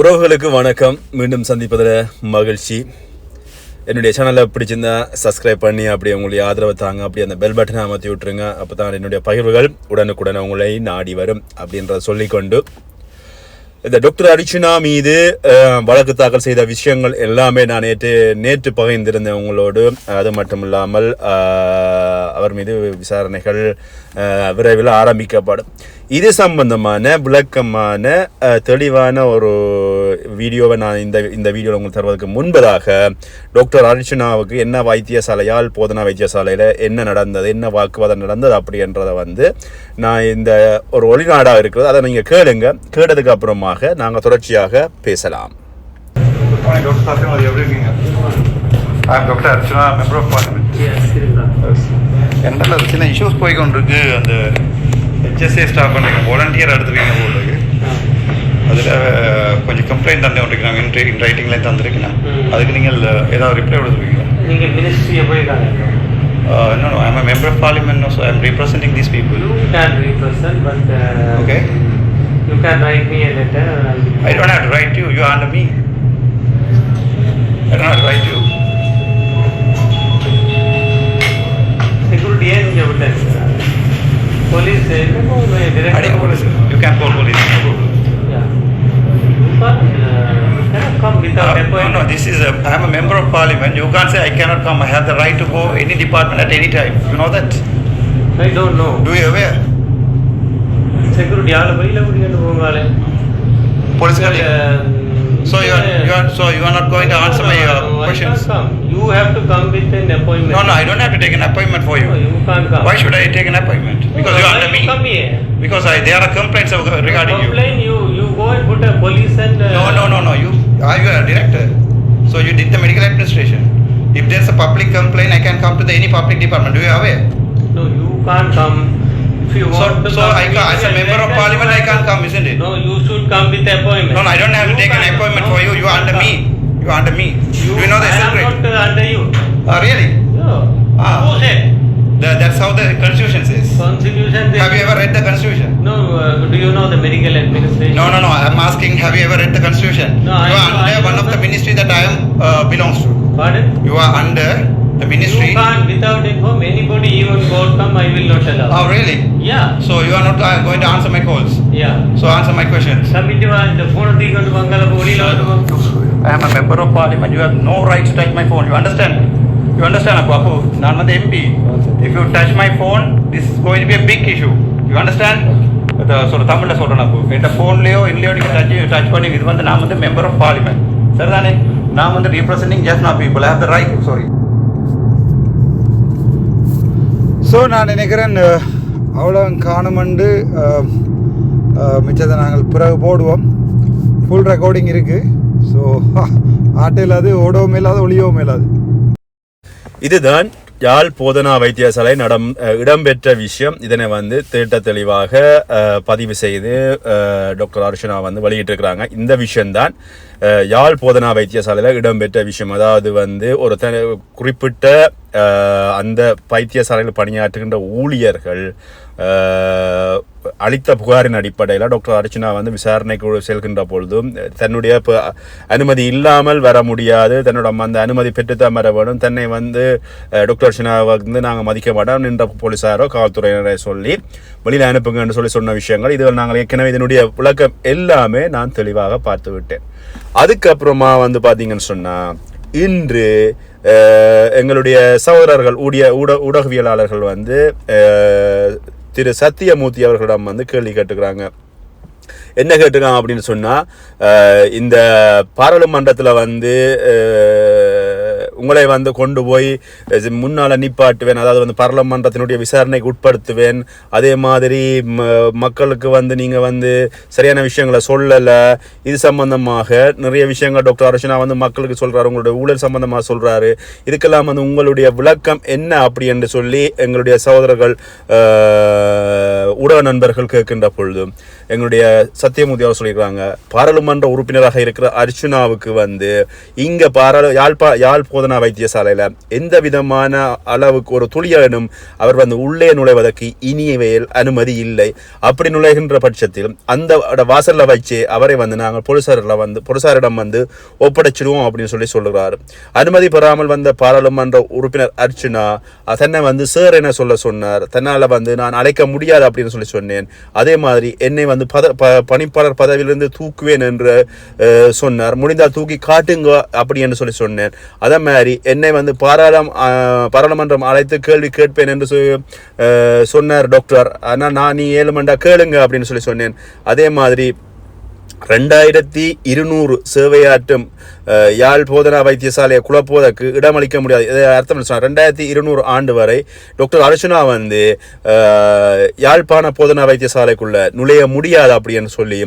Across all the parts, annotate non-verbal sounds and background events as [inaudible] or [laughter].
உறவுகளுக்கு வணக்கம். மீண்டும் சந்திப்பதில் மகிழ்ச்சி. என்னுடைய சேனலை பிடிச்சிருந்தா சப்ஸ்கிரைப் பண்ணி அப்படியே உங்களுடைய ஆதரவை தாங்க. அப்படியே அந்த பெல் பட்டனை அமர்த்தி விட்டுருங்க. அப்போ தான் என்னுடைய பகிர்வுகள் உடனுக்குடன் உங்களை நாடி வரும் அப்படின்றத சொல்லிக்கொண்டு இந்த டாக்டர் அர்ச்சனா மீது வழக்கு தாக்கல் செய்த விஷயங்கள் எல்லாமே நான் நேற்று நேற்று பகிர்ந்திருந்தேன் உங்களோடு. அது மட்டும் இல்லாமல் அவர் மீது விசாரணைகள் விரைவில் ஆரம்பிக்கப்படும். இது சம்பந்தமான விளக்கமான தெளிவான ஒரு வீடியோவை நான் இந்த இந்த வீடியோவில் உங்களுக்கு தருவதற்கு முன்பதாக டாக்டர் அர்ச்சனாவுக்கு என்ன வைத்தியசாலையால் போதனா வைத்தியசாலையில் என்ன நடந்தது என்ன வாக்குவாதம் நடந்தது அப்படின்றத வந்து நான் இந்த ஒரு ஒளிநாடாக இருக்கிறது அதை நீங்கள் கேளுங்க கேட்டதுக்கு அப்புறமாக நாங்கள் தொடர்ச்சியாக பேசலாம் Dr. என்னால் ஒரு சின்ன இஷ்யூஸ் போய் கொண்டிருக்கு அந்த ஹெச்எஸ்ஏ ஸ்டாஃப் பண்ணுறீங்க வாலண்டியர் எடுத்துருக்கீங்க போல அதில் கொஞ்சம் கம்ப்ளைண்ட் தந்து கொண்டிருக்கிறாங்க இன் இன் ரைட்டிங்லேயும் தந்துருக்கீங்க அதுக்கு நீங்கள் ஏதாவது ரிப்ளை கொடுத்துருக்கீங்களா நீங்க மினிஸ்ட்ரியை போயிருக்காங்க இன்னும் I am member of parliament so I am representing these people you can represent but okay you can write me a letter I don't have to write you you are me I don't have to write you security ஏன் இங்கே விட்டாங்க police என்னமோ அடிங்க Police you can call police come without Uh, no, no, appointment this is a, I am a member of parliament. You can't say I cannot come. I have the right to go any department at any time. You know that? I don't know Do you aware? Security ஆளு பையில முடியாது போங்காலே Police So you are, you are, so you are not going to answer my uh, questions? You have to come with an appointment. No, no, I don't have to take an appointment for No, you. you can't come. Why should I take an appointment? Because you are Why under me. Come here. Because I, there are complaints of- regarding you. Complain, you, you go and put a police and. uh, No, no, no, no. You are you a director? So you did the medical administration. If there's a public complaint, I can come to the any public department. Do you aware? No, you can't come. If you So, want to so come, I ca- as a member of parliament, I can't come, isn't it? No, you should come with appointment. No, no, I don't have to You take an can't- appointment no, for you. You are under can't me. You are under me. You, Do you know the I am secret? not uh, under you. Oh, really? No. Ah. Who said? The- that's how the constitution says. Constitution. Have you ever read the constitution? No, uh, do you know the medical administration? No, no, no. I'm asking, have you ever read the constitution? No, you I, are under I one of the ministry that I am uh, belongs to. Pardon? You are under the ministry. You can't without inform anybody even call come I will not allow. Oh really? Yeah. So you are not uh, going to answer my calls. Yeah. So answer my questions. I am a member of parliament. You have no right to touch my phone. You understand? You understand, Apu? I'm the MP. If you touch my phone, this is going to be a big issue. You understand? சொல்ற தமிழ்ல சொல்றேன் அப்பு என் ஃபோன்லயோ இல்லையோ நீங்க touch touch பண்ணி இது வந்து நான் வந்து மெம்பர் ஆஃப் பார்லிமெண்ட் சரிதானே? நான் வந்து ரீப்ரசென்டிங் ஜஸ்ட் நான் people have the right sorry so நான் நினைக்கிறேன் அவ்வளோ காணுமண்டு மிச்சத்தை நாங்கள் பிறகு போடுவோம். ஃபுல் ரெக்கார்டிங் இருக்குது ஸோ [laughs] ஆட்டோ இல்லாது ஓடவும் இல்லாது ஒளியவும் இல்லாது. இதுதான் யாழ் போதனா வைத்தியசாலை நடம் இடம்பெற்ற விஷயம். இதனை வந்து திட்ட தெளிவாக பதிவு செய்து டாக்டர் அர்ஷனா வந்து வெளியிட்டிருக்கிறாங்க. இந்த விஷயம்தான் யாழ் போதனா வைத்தியசாலையில் இடம்பெற்ற விஷயம். அதாவது வந்து ஒரு த குறிப்பிட்ட அந்த வைத்தியசாலையில் பணியாற்றுகின்ற ஊழியர்கள் அளித்த புகாரின் அடிப்படையில் டாக்டர் அர்ச்சனா வந்து விசாரணைக்கு செல்கின்ற பொழுதும் தன்னுடைய அனுமதி இல்லாமல் வர முடியாது. தன்னோட அந்த அனுமதி பெற்றுத்தான் வர வேண்டும். தன்னை வந்து டாக்டர் அர்ச்சனா வந்து நாங்கள் மதிக்க மாட்டோம் நின்ற போலீஸாரோ காவல்துறையினரை சொல்லி வெளியில் அனுப்புங்கன்னு சொல்லி சொன்ன விஷயங்கள் இதுகள் நாங்கள் ஏற்கனவே இதனுடைய விளக்கம் எல்லாமே நான் தெளிவாக பார்த்து விட்டேன் அதுக்கப்புறமா வந்து பார்த்தீங்கன்னு சொன்னால் இன்று எங்களுடைய சகோதரர்கள் ஊடிய ஊட ஊடகவியலாளர்கள் வந்து திரு சத்தியமூர்த்தி அவர்களிடம் வந்து கேள்வி கேட்டுக்கிறாங்க. என்ன கேட்டுருக்காங்க அப்படின்னு சொன்னால் இந்த பாராளுமன்றத்தில் வந்து உங்களை வந்து கொண்டு போய் இது நிப்பாட்டுவேன் அதாவது வந்து பாராளுமன்றத்தினுடைய விசாரணைக்கு உட்படுத்துவேன். அதே மாதிரி ம- மக்களுக்கு வந்து நீங்கள் வந்து சரியான விஷயங்களை சொல்லலை. இது சம்பந்தமாக நிறைய விஷயங்கள் டாக்டர் அரசனா வந்து மக்களுக்கு சொல்கிறாரு உங்களுடைய ஊழல் சம்பந்தமாக சொல்கிறாரு இதுக்கெல்லாம் வந்து உங்களுடைய விளக்கம் என்ன அப்படி என்று சொல்லி எங்களுடைய சகோதரர்கள் ஊடக நண்பர்கள் கேட்கின்ற பொழுது எங்களுடைய சத்தியமூர்த்தி அவர் சொல்லியிருக்காங்க பாராளுமன்ற உறுப்பினராக இருக்கிற அர்ச்சுனாவுக்கு வந்து இங்கே பாராளு யாழ்ப்பா யாழ் போதனா வைத்தியசாலையில் எந்த விதமான அளவுக்கு ஒரு துளியனும் அவர் வந்து உள்ளே நுழைவதற்கு இனியவையில் அனுமதி இல்லை. அப்படி நுழைகின்ற பட்சத்தில் அந்த வாசலில் வச்சு அவரை வந்து நாங்கள் போலீசாரில் வந்து போலீசாரிடம் வந்து ஒப்படைச்சிடுவோம் அப்படின்னு சொல்லி சொல்லுகிறார். அனுமதி பெறாமல் வந்த பாராளுமன்ற உறுப்பினர் அர்ச்சுனா தன்னை வந்து சார் என சொல்ல சொன்னார். தன்னால் வந்து நான் அழைக்க முடியாது அப்படின்னு சொல்லி சொன்னேன். அதே மாதிரி என்னை வந்து பத ப பணிப்பாளர் பதவியிலிருந்து தூக்குவேன் என்று சொன்னார். முடிந்தால் தூக்கி காட்டுங்க அப்படி என்று சொல்லி சொன்னேன். அதே மாதிரி என்னை வந்து பாராளும் பாராளுமன்றம் அழைத்து கேள்வி கேட்பேன் என்று சொன்னார் டாக்டர். ஆனால் நான் நீ ஏழு மண்டா கேளுங்க அப்படின்னு சொல்லி சொன்னேன். அதே மாதிரி ரெண்டாயிரத்தி இருநூறு சேவையாற்றும் யாழ் போதனா வைத்தியசாலையை குழப்புவதற்கு இடமளிக்க முடியாது. இதை அர்த்தம் சொன்னால் ரெண்டாயிரத்தி இருநூறு ஆண்டு வரை டாக்டர் அர்ச்சனா வந்து யாழ்ப்பாண போதனா வைத்தியசாலைக்குள்ள நுழைய முடியாது அப்படின்னு சொல்லி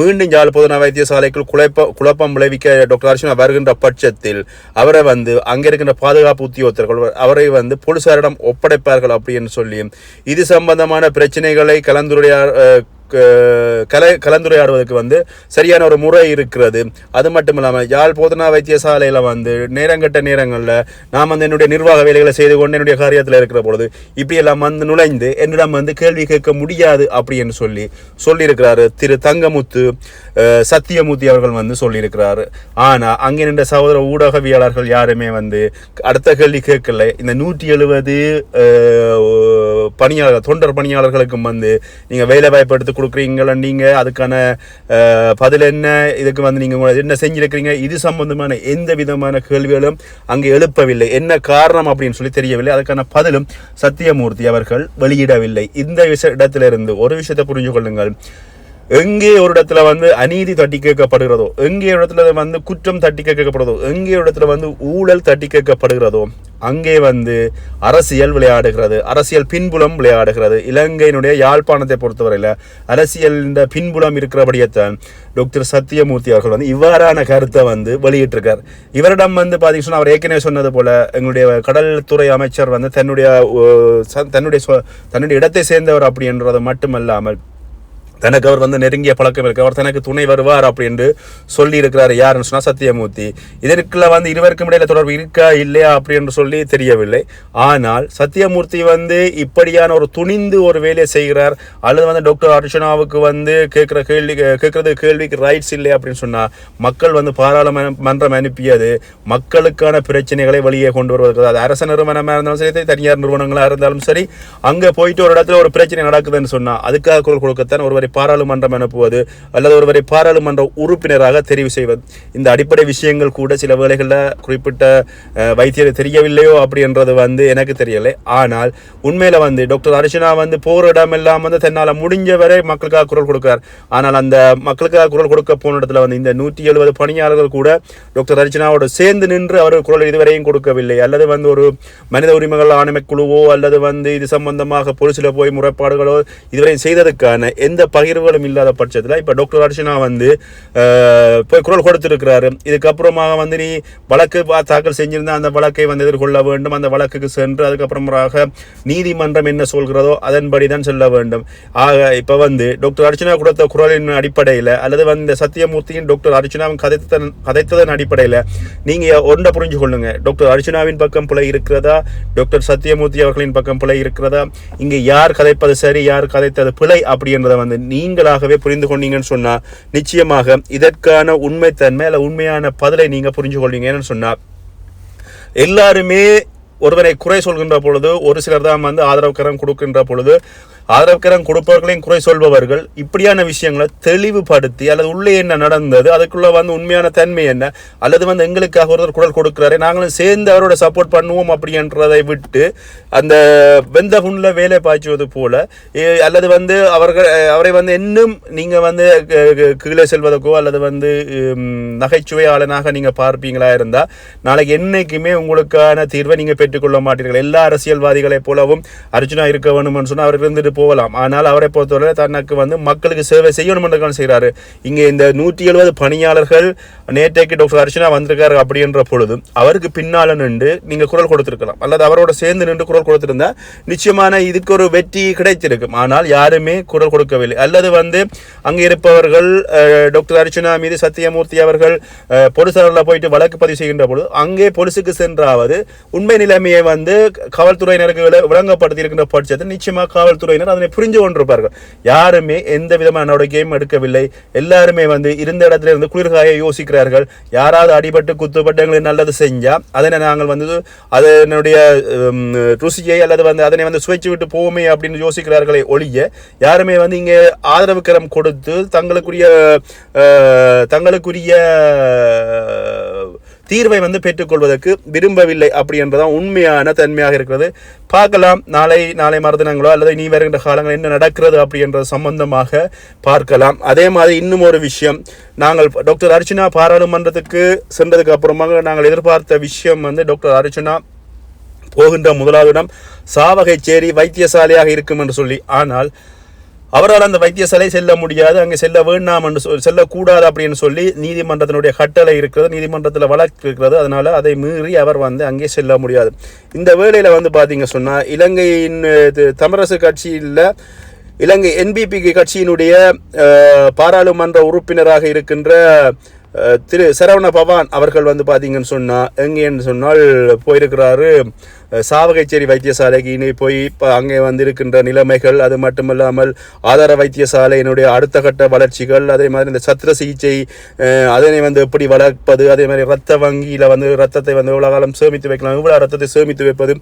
மீண்டும் யாழ் போதனா வைத்தியசாலைக்குள் குழப்ப குழப்பம் விளைவிக்க டாக்டர் அர்ச்சனா வருகின்ற பட்சத்தில் அவரை வந்து அங்கே இருக்கின்ற பாதுகாப்பு உத்தியோகத்தர்கள் அவரை வந்து போலீசாரிடம் ஒப்படைப்பார்கள் அப்படின்னு சொல்லி இது சம்பந்தமான பிரச்சனைகளை கலந்துரையா கல கலந்துரையாடுவதற்கு வந்து சரியான ஒரு முறை இருக்கிறது. அது மட்டும் இல்லாமல் யாழ் போதனா வைத்தியசாலையில் வந்து நேரங்கட்ட நேரங்களில் நான் வந்து என்னுடைய நிர்வாக வேலைகளை செய்து கொண்டு என்னுடைய காரியத்தில் இருக்கிற பொழுது இப்படியெல்லாம் வந்து நுழைந்து என்னிடம் வந்து கேள்வி கேட்க முடியாது அப்படின்னு சொல்லி சொல்லியிருக்கிறாரு திரு தங்கமுத்து. சத்தியமூர்த்தி அவர்கள் வந்து சொல்லியிருக்கிறார். ஆனால் அங்கே நின்ற சகோதர ஊடகவியலாளர்கள் யாருமே வந்து அடுத்த கேள்வி கேட்கல. இந்த நூற்றி எழுபது பணியாளர்கள் தொண்டர் பணியாளர்களுக்கும் வந்து நீங்கள் வேலை வாய்ப்பு எடுத்து கொடுக்குறீங்களா? நீங்கள் அதுக்கான பதில் என்ன? இதுக்கு வந்து நீங்கள் என்ன செஞ்சிருக்கிறீங்க? இது சம்பந்தமான எந்த விதமான கேள்விகளும் அங்கே எழுப்பவில்லை. என்ன காரணம் அப்படின்னு சொல்லி தெரியவில்லை. அதுக்கான பதிலும் சத்தியமூர்த்தி அவர்கள் வெளியிடவில்லை. இந்த விஷ இடத்திலிருந்து ஒரு விஷயத்தை புரிஞ்சு கொள்ளுங்கள். எங்கே ஒரு இடத்துல வந்து அநீதி தட்டி கேட்கப்படுகிறதோ எங்கே ஒரு இடத்துல வந்து குற்றம் தட்டி கேட்கப்படுறதோ எங்கே ஒரு இடத்துல வந்து ஊழல் தட்டி கேட்கப்படுகிறதோ அங்கே வந்து அரசியல் விளையாடுகிறது அரசியல் பின்புலம் விளையாடுகிறது. இலங்கையினுடைய யாழ்ப்பாணத்தை பொறுத்தவரையில் அரசியல் இந்த பின்புலம் இருக்கிறபடியத்தான் டாக்டர் சத்யமூர்த்தி அவர்கள் வந்து இவ்வாறான கருத்தை வந்து வெளியிட்டிருக்கார். இவரிடம் வந்து பார்த்தீங்கன்னா அவர் ஏற்கனவே சொன்னது போல் எங்களுடைய கடல்துறை அமைச்சர் வந்து தன்னுடைய ச- தன்னுடைய தன்னுடைய இடத்தை சேர்ந்தவர் அப்படின்றது மட்டுமல்லாமல் தனக்கு அவர் வந்து நெருங்கிய பழக்கம் இருக்கு. அவர் தனக்கு துணை வருவார் அப்படின்னு சொல்லி இருக்கிறார் யாருன்னு சொன்னால் சத்தியமூர்த்தி. இதற்குள்ள வந்து இருவருக்கும் இடையில தொடர்பு இருக்கா இல்லையா அப்படின்னு சொல்லி தெரியவில்லை. ஆனால் சத்தியமூர்த்தி வந்து இப்படியான ஒரு துணிந்து ஒரு வேலையை செய்கிறார். அல்லது வந்து டாக்டர் அர்ச்சனாவுக்கு வந்து கேட்குற கேள்வி கேட்கறது கேள்விக்கு ரைட்ஸ் இல்லை அப்படின்னு சொன்னால் மக்கள் வந்து பாராளுமன்றம் அனுப்பியது மக்களுக்கான பிரச்சனைகளை வெளியே கொண்டு வருவதற்கு. அது அரசு நிறுவனமாக இருந்தாலும் சரி தனியார் நிறுவனங்களாக இருந்தாலும் சரி அங்கே போயிட்டு ஒரு இடத்துல ஒரு பிரச்சனை நடக்குதுன்னு சொன்னால் அதுக்காக குரல் கொடுக்கத்தான் ஒருவரை பாராளுமன்றம் அனுப்புவது அல்லது ஒருவரை பாராளுமன்ற உறுப்பினராக தெரிவு செய்வது. இந்த அடிப்படை விஷயங்கள் கூட சில வேளைகளில் குறிப்பிட்ட வைத்தியர் தெரியவில்லையோ அப்படின்றது வந்து எனக்கு தெரியலை. ஆனால் உண்மையில் வந்து டாக்டர் அர்ச்சனா வந்து போகிற இடமெல்லாம் வந்து தன்னால் முடிஞ்ச வரை மக்களுக்காக குரல் கொடுக்கிறார். ஆனால் அந்த மக்களுக்காக குரல் கொடுக்க போன இடத்துல வந்து இந்த நூற்றி எழுபது பணியாளர்கள் கூட டாக்டர் அர்ச்சனாவோட சேர்ந்து நின்று அவர் குரல் இதுவரையும் கொடுக்கவில்லை. அல்லது வந்து ஒரு மனித உரிமைகள் ஆணைக்குழுவோ அல்லது வந்து இது சம்பந்தமாக பொலிசில் போய் முறைப்பாடுகளோ இதுவரையும் செய்ததுக்கான எந்த பகிர்வுகளும் இல்லாத பட்சத்தில் இப்போ டாக்டர் அர்ச்சனா வந்து போய் குரல் கொடுத்துருக்கிறாரு. இதுக்கப்புறமாக வந்து நீ வழக்கு தாக்கல் செஞ்சிருந்தா அந்த வழக்கை வந்து எதிர்கொள்ள வேண்டும். அந்த வழக்குக்கு சென்று அதுக்கப்புறமாக நீதிமன்றம் என்ன சொல்கிறதோ அதன்படி தான் செல்ல வேண்டும். ஆக இப்போ வந்து டாக்டர் அர்ச்சனா கொடுத்த குரலின் அடிப்படையில் அல்லது வந்து சத்தியமூர்த்தியின் டாக்டர் அர்ச்சனாவும் கதைத்தன் கதைத்ததன் அடிப்படையில் நீங்கள் ஒன்றை புரிஞ்சு கொள்ளுங்க. டாக்டர் அர்ச்சனாவின் பக்கம் பிழை இருக்கிறதா? டாக்டர் சத்தியமூர்த்தி அவர்களின் பக்கம் பிழை இருக்கிறதா? இங்கே யார் கதைப்பது சரி யார் கதைத்தது பிழை அப்படின்றத வந்து நீங்களாகவே புரிந்து கொண்டீங்கன்னு சொன்னா நிச்சயமாக இதற்கான உண்மைத்தன்மை அல்ல உண்மையான பதிலை நீங்க புரிஞ்சு கொள்வீங்கன்னு சொன்னா எல்லாருமே ஒருவரை குறை சொல்கின்ற பொழுது ஒரு சிலர் தான் வந்து ஆதரவு கரம் கொடுக்கின்ற பொழுது ஆதரவு கொடுப்பவர்களையும் குறை சொல்பவர்கள் இப்படியான விஷயங்களை தெளிவுபடுத்தி அல்லது உள்ளே என்ன நடந்தது அதுக்குள்ளே வந்து உண்மையான தன்மை என்ன அல்லது வந்து எங்களுக்காக ஒருத்தர் குரல் கொடுக்குறாரு நாங்களும் சேர்ந்து அவரோட சப்போர்ட் பண்ணுவோம் அப்படின்றதை விட்டு அந்த வெந்த புண்ணில் வேலை பாய்ச்சுவது போல அல்லது வந்து அவர்கள் அவரை வந்து இன்னும் நீங்கள் வந்து க- கீழே செல்வதற்கோ அல்லது வந்து நகைச்சுவையாளனாக நீங்கள் பார்ப்பீங்களா இருந்தால் நாளைக்கு என்னைக்குமே உங்களுக்கான தீர்வை நீங்கள் பெற்றுக்கொள்ள மாட்டீர்கள். எல்லா அரசியல்வாதிகளைப் போலவும் அர்ஜுனா இருக்க வேணும்னு சொன்னால் அவர் இருந்துட்டு போகலாம். ஆனால் அவரை பொறுத்தவரை தனக்கு வந்து மக்களுக்கு சேவை செய்யணும் என்று செய்கிறாரு. இங்கே இந்த நூற்றி எழுபது பணியாளர்கள் நேற்றைக்கு டாக்டர் அர்ச்சனா வந்திருக்காரு அப்படின்ற பொழுது அவருக்கு பின்னால் நின்று நீங்க குரல் கொடுத்துருக்கலாம். அல்லது அவரோட சேர்ந்து நின்று குரல் கொடுத்துருந்தா நிச்சயமான இதுக்கு ஒரு வெற்றி கிடைத்திருக்கும் ஆனால் யாருமே குரல் கொடுக்கவில்லை. அல்லது வந்து அங்கே இருப்பவர்கள் டாக்டர் அர்ச்சனா மீது சத்தியமூர்த்தி அவர்கள் அஹ், போலீசாரில் போயிட்டு வழக்கு பதிவு செய்கின்ற பொழுது அங்கே போலீஸுக்கு சென்றாவது உண்மை நிலைமையை வந்து காவல்துறையினருக்கு விளங்கப்படுத்தி இருக்கின்ற பட்சத்தில் நிச்சயமாக காவல்துறையினர் அதனை புரிஞ்சு கொண்டிருப்பார்கள். யாருமே எந்த விதமான நடவடிக்கையும் எடுக்கவில்லை. எல்லாருமே வந்து இருந்த இடத்துல இருந்து குளிர்காய யோசிக்கிறார்கள். யாராவது அடிபட்டு குத்துப்பட்டு எங்களுக்கு நல்லது செஞ்சால் அதனை நாங்கள் வந்து அதனுடைய ருசியை அல்லது வந்து அதனை வந்து சுவைச்சு விட்டு போவோமே அப்படின்னு யோசிக்கிறார்களே ஒழிய யாருமே வந்து இங்கே ஆதரவு கரம் கொடுத்து தங்களுக்குரிய தங்களுக்குரிய தீர்வை வந்து பெற்றுக்கொள்வதற்கு விரும்பவில்லை அப்படி என்பதுதான் உண்மையான தன்மையாக இருக்கிறது. பார்க்கலாம் நாளை நாளை மறுதினங்களோ அல்லது இனி வருகின்ற காலங்கள் என்ன நடக்கிறது அப்படி என்ற சம்பந்தமாக பார்க்கலாம். அதே மாதிரி இன்னும் ஒரு விஷயம். நாங்கள் டாக்டர் அர்ச்சனா பாராளுமன்றத்துக்கு சென்றதுக்கு அப்புறமாக நாங்கள் எதிர்பார்த்த விஷயம் வந்து டாக்டர் அர்ச்சனா போகின்ற முதலாவது இடம் சாவகைச்சேரி வைத்தியசாலையாக இருக்கும் என்று சொல்லி. ஆனால் அவரால் அந்த வைத்தியசாலை செல்ல முடியாது அங்கே செல்ல வேண்டாம் என்று சொல் செல்லக்கூடாது அப்படின்னு சொல்லி நீதிமன்றத்தினுடைய கட்டளை இருக்கிறது நீதிமன்றத்தில் வழக்கு இருக்கிறது. அதனால் அதை மீறி அவர் வந்து அங்கே செல்ல முடியாது. இந்த வேளையில் வந்து பார்த்தீங்க சொன்னால் இலங்கையின் இது தமிழரசு கட்சியில் இலங்கை என்பிபி கட்சியினுடைய பாராளுமன்ற உறுப்பினராக இருக்கின்ற திரு சரவண பவான் அவர்கள் வந்து பார்த்தீங்கன்னு சொன்னால் எங்கேன்னு சொன்னால் போயிருக்கிறாரு. சாவகைச்சேரி வைத்தியசாலைக்கு இனி போய் இப்போ அங்கே வந்திருக்கின்ற நிலைமைகள் அது மட்டுமல்லாமல் ஆதார வைத்தியசாலையினுடைய அடுத்த கட்ட வளர்ச்சிகள் அதே மாதிரி இந்த சத்திர சிகிச்சை அதனை வந்து எப்படி வளர்ப்பது அதே மாதிரி ரத்த வங்கியில் வந்து ரத்தத்தை வந்து எவ்வளோ காலம் சேமித்து வைக்கலாம் இவ்வளோ ரத்தத்தை சேமித்து வைப்பது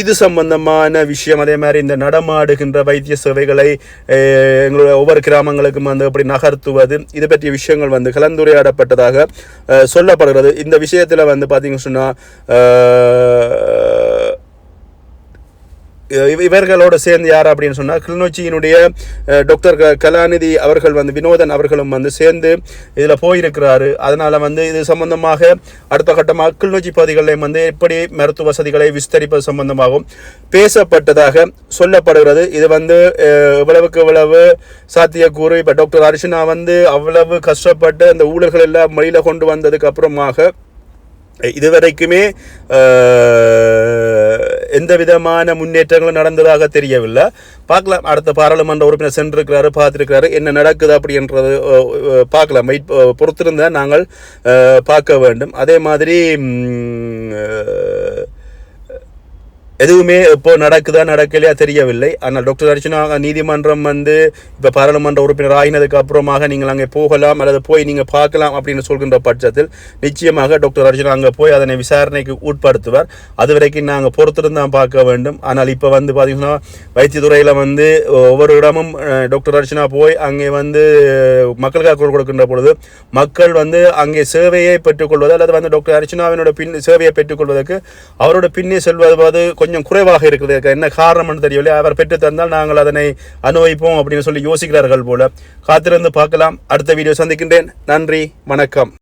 இது சம்பந்தமான விஷயம் அதே மாதிரி இந்த நடமாடுகின்ற வைத்திய சேவைகளை எங்களுடைய ஒவ்வொரு கிராமங்களுக்கும் வந்து எப்படி நகர்த்துவது இது பற்றிய விஷயங்கள் வந்து கலந்துரையாடப்பட்டதாக சொல்லப்படுகிறது. இந்த விஷயத்தில் வந்து பார்த்தீங்கன்னு சொன்னால் இவர்களோடு சேர்ந்து யார் அப்படின்னு சொன்னால் கிளிநொச்சியினுடைய டாக்டர் க- கலாநிதி அவர்கள் வந்து வினோதன் அவர்களும் வந்து சேர்ந்து இதில் போயிருக்கிறாரு. அதனால் வந்து இது சம்பந்தமாக அடுத்த கட்டமாக கிளிநொச்சி பகுதிகளில் வந்து எப்படி மருத்துவ வசதிகளை விஸ்தரிப்பது சம்பந்தமாகவும் பேசப்பட்டதாக சொல்லப்படுகிறது. இது வந்து அஹ், எவ்வளவுக்கு எவ்வளவு சாத்தியக்கூறு. இப்போ டாக்டர் அர்ஷனா வந்து அவ்வளவு கஷ்டப்பட்டு அந்த ஊழல்கள் எல்லாம் வெளியில் கொண்டு வந்ததுக்கு அப்புறமாக இதுவரைக்குமே எந்த விதமான முன்னேற்றங்களும் நடந்ததாக தெரியவில்லை. பார்க்கலாம் அடுத்த பாராளுமன்ற உறுப்பினர் சென்றிருக்கிறாரு பார்த்துருக்கிறாரு என்ன நடக்குது அப்படின்றது பார்க்கலாம். வெயிட் பொறுத்திருந்தா நாங்கள் பார்க்க வேண்டும். அதே மாதிரி எதுவுமே இப்போ நடக்குதா நடக்கலையா தெரியவில்லை. ஆனால் டாக்டர் அர்ச்சனா நீதிமன்றம் வந்து இப்போ பாராளுமன்ற உறுப்பினர் ஆகினதுக்கு அப்புறமாக நீங்கள் அங்கே போகலாம் அல்லது போய் நீங்கள் பார்க்கலாம் அப்படின்னு சொல்கின்ற பட்சத்தில் நிச்சயமாக டாக்டர் அர்ச்சனா அங்கே போய் அதனை விசாரணைக்கு உட்படுத்துவார். அது வரைக்கும் நாங்கள் பொறுத்திருந்தான் பார்க்க வேண்டும். ஆனால் இப்போ வந்து பார்த்தீங்கன்னா வைத்தியத்துறையில் வந்து ஒவ்வொரு இடமும் டாக்டர் அர்ச்சனா போய் அங்கே வந்து மக்களுக்காக குரல் கொடுக்கின்ற பொழுது மக்கள் வந்து அங்கே சேவையை பெற்றுக்கொள்வது அல்லது வந்து டாக்டர் அர்ச்சனாவினோட பின் சேவையை பெற்றுக்கொள்வதற்கு அவரோட பின்னே செல்வது கொஞ்சம் குறைவாக இருக்குது. இதுக்கு என்ன காரணம்னு தெரியவில்லை. அவர் பெற்று தந்தால் நாங்கள் அதனை அனுபவிப்போம் அப்படின்னு சொல்லி யோசிக்கிறார்கள் போல. காத்திருந்து பார்க்கலாம். அடுத்த வீடியோ சந்திக்கின்றேன். நன்றி. வணக்கம்.